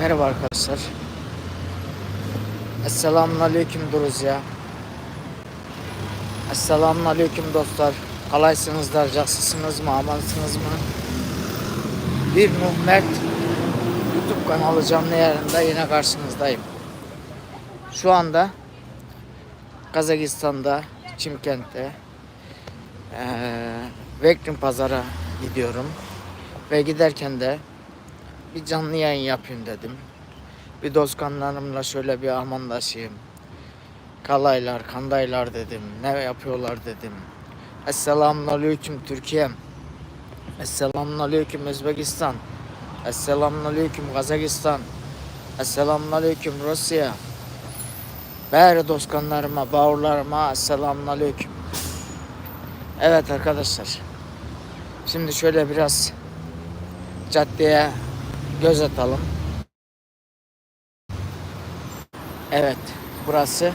Merhaba arkadaşlar. Esselamun Aleyküm Duruzya. Esselamun Aleyküm dostlar. Kalaysınız da, caksısınız mı, amansınız mı? Bir Nuh Mert YouTube kanalı canlı yayında yine karşınızdayım. Şu anda Kazakistan'da, Çimkent'te eee Vekrin Pazar'a gidiyorum. Ve giderken de bir canlı yayın yapayım dedim. Bir dostkanlarımla şöyle bir amandaşayım. Kalaylar, kandaylar dedim. Ne yapıyorlar dedim. Esselamun Aleyküm Türkiye'm. Esselamun Aleyküm Özbekistan. Esselamun Aleyküm Kazakistan. Esselamun Aleyküm Rusya. Beri dostkanlarıma, bağırlarıma Esselamun Aleyküm. Evet arkadaşlar. Şimdi şöyle biraz caddeye göz atalım. Evet, burası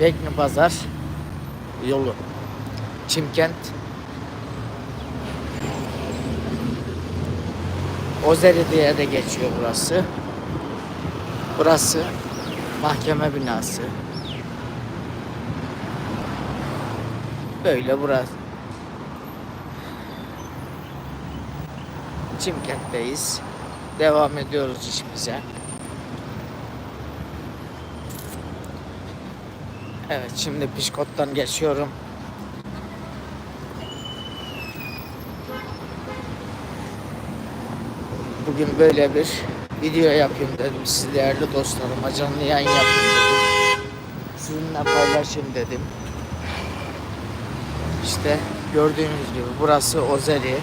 Bekni Pazar yolu. Çimkent. Ozeri diye de geçiyor burası. Burası mahkeme binası. Böyle burası. Çimkent'teyiz. Devam ediyoruz işimize. Evet şimdi Pişkot'tan geçiyorum. Bugün böyle bir video yapayım dedim. Siz değerli dostlarıma canlı yayın yapayım dedim. Sizinle paylaşayım dedim. İşte gördüğünüz gibi burası Ozeri.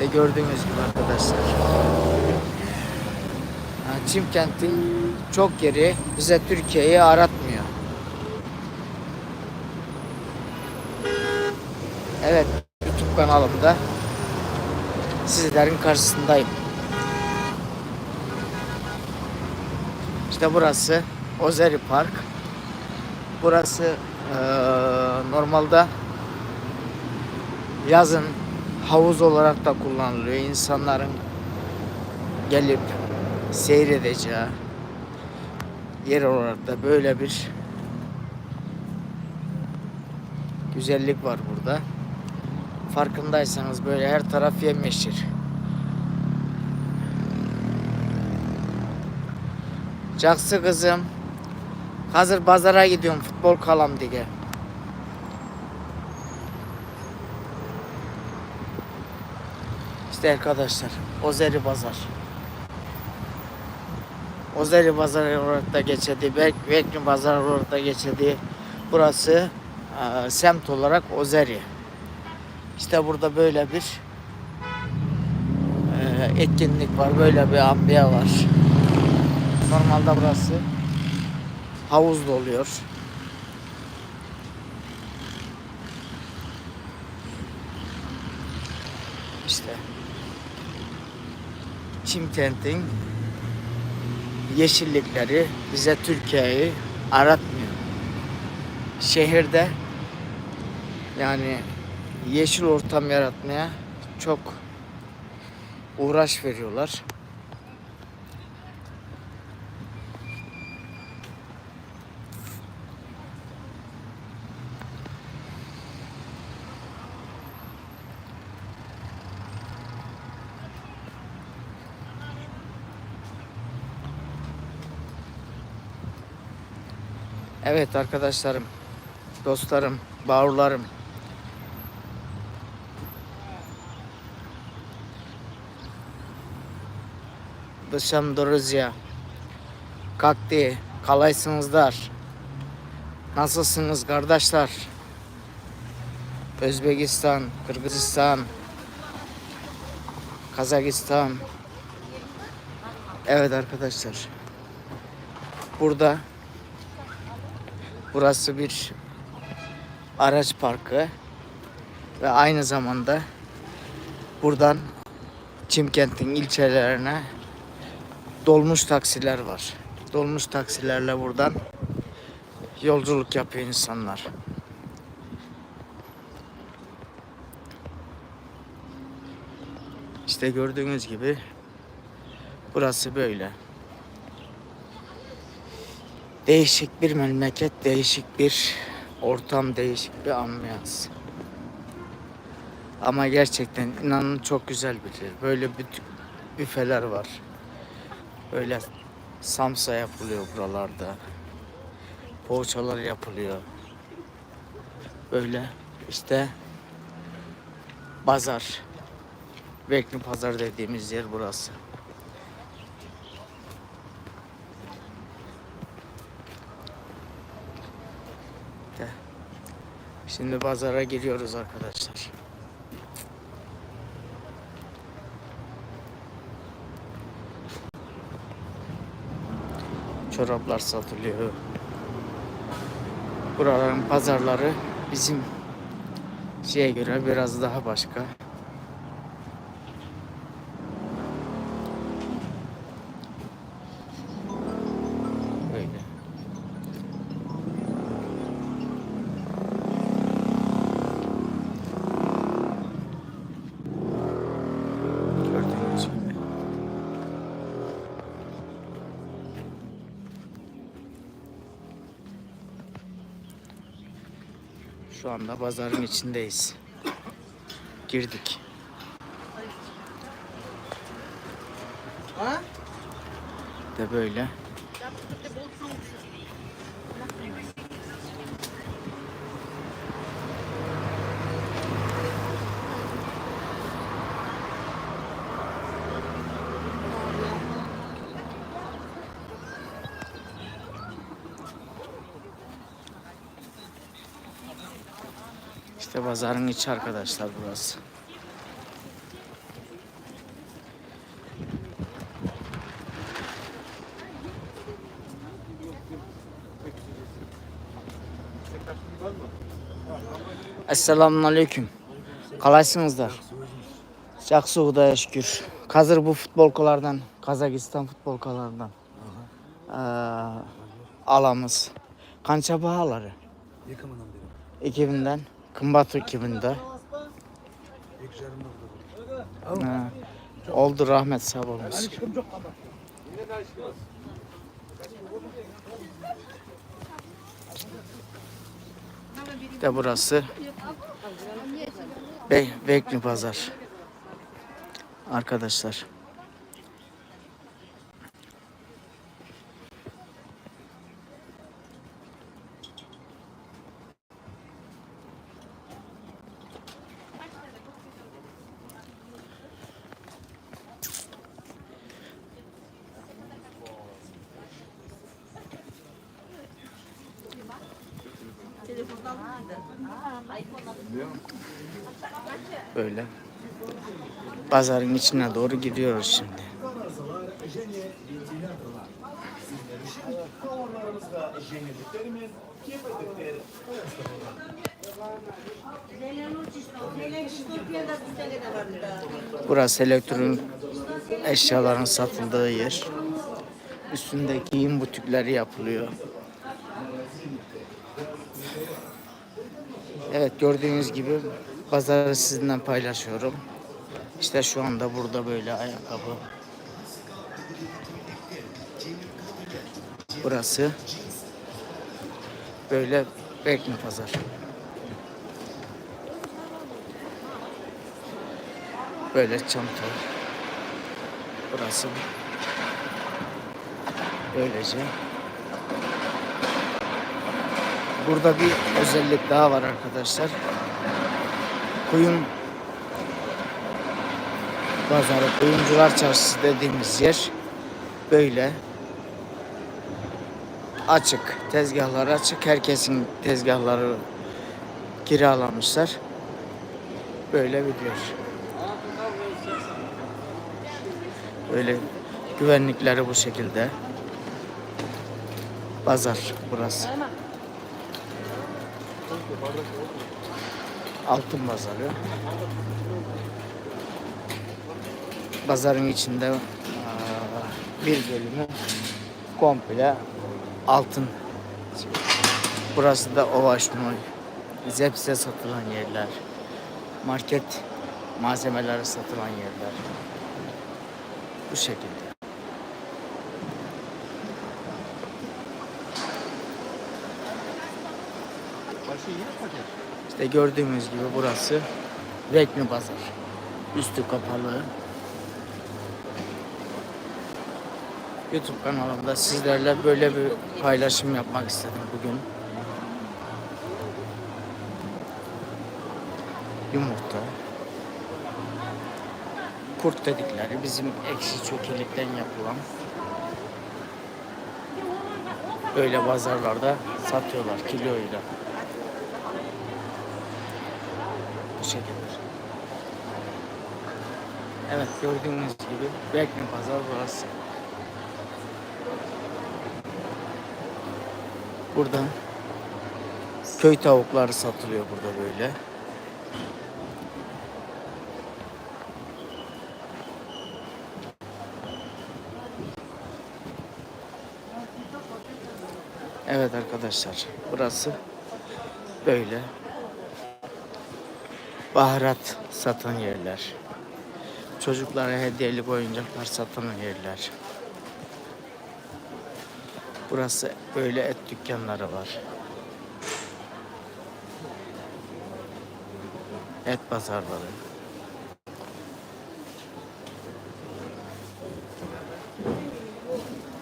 İşte gördüğünüz gibi arkadaşlar. Ha, Çimkent'in çok yeri bize Türkiye'yi aratmıyor. Evet, YouTube kanalımda sizlerin karşısındayım. İşte burası Ozeri Park. Burası eee, normalde yazın havuz olarak da kullanılıyor. İnsanların gelip seyredeceği yer olarak da böyle bir güzellik var burada. Farkındaysanız böyle her taraf yemyeşil. Caksı kızım. Hazır pazara gidiyorum futbol kalam diye. İşte arkadaşlar Ozeri Pazar. Ozeri Pazar olarak da geçedi. Bek Bekri Pazar olarak da geçedi. Burası e, semt olarak Ozeri. İşte burada böyle bir e, etkinlik var. Böyle bir ambiya var. Normalde burası havuzlu oluyor. İşte Çimkent'in yeşillikleri bize Türkiye'yi aratmıyor. Şehirde yani yeşil ortam yaratmaya çok uğraş veriyorlar. Evet arkadaşlarım, dostlarım, bağırlarım. Dışam Doruzya. Kalktı. Kalaysınızlar. Nasılsınız kardeşler? Özbekistan, Kırgızistan, Kazakistan. Evet arkadaşlar. Burada Burası bir araç parkı ve aynı zamanda buradan Çimkent'in ilçelerine dolmuş taksiler var. Dolmuş taksilerle buradan yolculuk yapıyor insanlar. İşte gördüğünüz gibi burası böyle. Değişik bir memleket, değişik bir ortam, değişik bir ambiyans. Ama gerçekten inanın çok güzel bir yer. Böyle büt- büfeler var. Böyle samsa yapılıyor buralarda. Poğaçalar yapılıyor. Böyle işte pazar. Bekli pazar dediğimiz yer burası. De. Şimdi pazara giriyoruz arkadaşlar. Çoraplar satılıyor. Buraların pazarları bizim şeye göre biraz daha başka. Öyle. Gördüğünüz gibi. Şu anda pazarın içindeyiz. Girdik. De böyle. İşte pazarın içi arkadaşlar burası. Esselamun Aleyküm. Kalaysınızdır. Sıcak soğuda şükür. Kazır bu futbolkalardan, Kazakistan futbolkalardan ee, alamız. Kança bağları? Yıkımından beri. 2000'den. Kımbatu kiminde? Oldu rahmet sağ olmasın. De burası Be Bekli Pazar. Arkadaşlar. Böyle. Pazarın içine doğru gidiyoruz şimdi. Burası elektronik eşyaların satıldığı yer. Üstünde giyim butikleri yapılıyor. Evet gördüğünüz gibi pazarı sizinle paylaşıyorum. İşte şu anda burada böyle ayakkabı. Burası böyle Bekmi pazar. Böyle çanta. Burası böylece. Burada bir özellik daha var arkadaşlar. Kuyum pazarı, kuyumcular çarşısı dediğimiz yer böyle açık. Tezgahlar açık. Herkesin tezgahları kiralamışlar. Böyle bir yer. Böyle güvenlikleri bu şekilde. Pazar burası. Altın pazarı. Pazarın içinde bir bölümü komple altın. Burası da Ovaş Mall. Zepse satılan yerler. Market malzemeleri satılan yerler. Bu şekilde. İşte gördüğümüz gibi burası Rekmi Pazar. Üstü kapalı. YouTube kanalımda sizlerle böyle bir paylaşım yapmak istedim bugün. Yumurta. Kurt dedikleri bizim ekşi çökelikten yapılan böyle pazarlarda satıyorlar kiloyla. Bu şekilde. Evet gördüğünüz gibi Bekmi Pazar burası. Buradan köy tavukları satılıyor burada böyle. Evet arkadaşlar burası böyle baharat satan yerler. Çocuklara hediyelik oyuncaklar satan yerler. Burası böyle et dükkanları var. Et pazarları.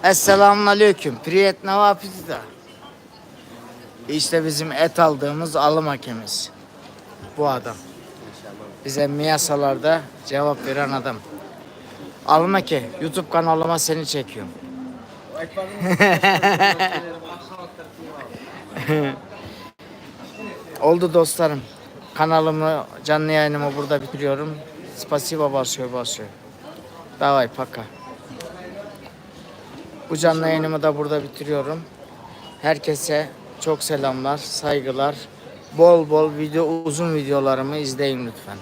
Esselamun aleyküm. Priyet Navapiz'de. İşte bizim et aldığımız alım hakemiz. Bu adam. Bize miyasalarda cevap veren adam. Alma ki YouTube kanalıma seni çekiyorum. Oldu dostlarım. Kanalımı, canlı yayınımı burada bitiriyorum. Spasiba basıyor basıyor. Davay paka. Bu canlı yayınımı da burada bitiriyorum. Herkese çok selamlar, saygılar. Bol bol video, uzun videolarımı izleyin lütfen.